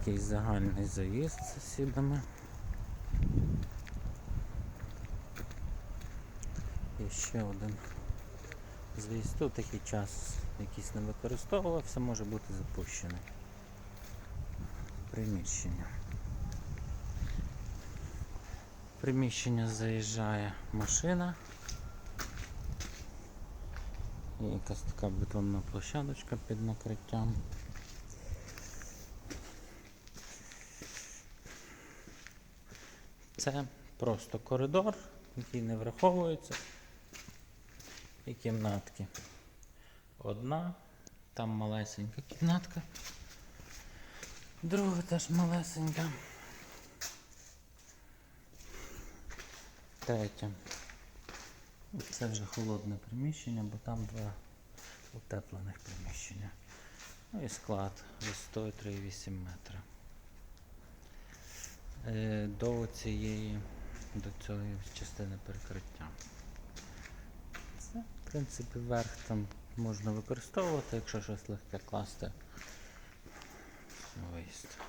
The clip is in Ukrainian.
такий загальний заїзд з сусідами. І ще один заїзд. Тут такий час якийсь не використовувався, може бути запущений. Приміщення. Приміщення заїжджає машина. І якась така бетонна площадочка під накриттям. Це просто коридор, який не враховується. І кімнатки. Одна, там малесенька кімнатка. Друга теж малесенька. Третя. Це вже холодне приміщення, бо там два утеплених приміщення. Ну і склад висотою 3,8 метра. Е, До цієї, до цієї частини перекриття. Це, в принципі, верх там можна використовувати, якщо щось легке класти. Виїзд.